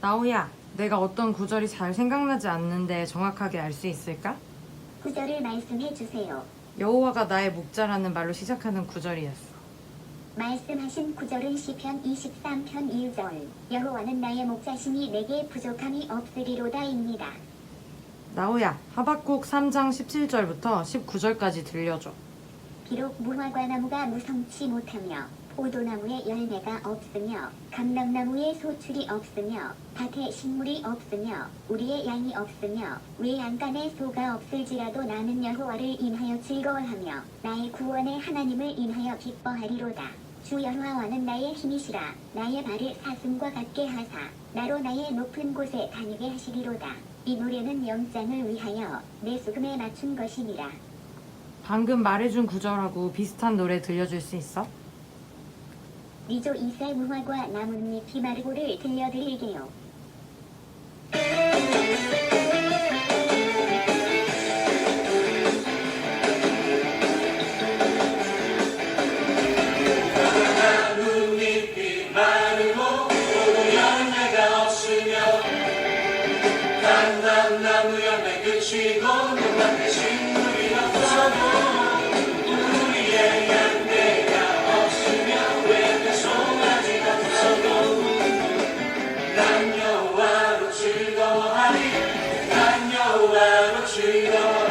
나오야, 내가 어떤 구절이 잘 생각나지 않는데 정확하게 알 수 있을까? 구절을 말씀해 주세요. 여호와가 나의 목자라는 말로 시작하는 구절이었어. 말씀하신 구절은 시편 23편 1절 여호와는 나의 목자시니 내게 부족함이 없으리로다입니다. 나오야, 하박국 3장 17절부터 19절까지 들려줘. 비록 무화과 나무가 무성치 못하며 포도나무에 열매가 없으며 감람나무에 소출이 없으며 밭에 식물이 없으며 우리의 양이 없으며 외양간에 소가 없을지라도 나는 여호와를 인하여 즐거워하며 나의 구원의 하나님을 인하여 기뻐하리로다. 주 여호와는 나의 힘이시라 나의 발을 사슴과 같게 하사 나로 나의 높은 곳에 다니게 하시리로다. 이 노래는 영장을 위하여 내 수금에 맞춘 것이니라. 방금 말해준 구절하고 비슷한 노래 들려줄 수 있어? 미조 이세 무화과 나뭇잎이 마르고를 들려드릴게요. 나뭇잎이 마르고 포도 열매가 없으며 단단나무 열매 그치고 눈앞 난여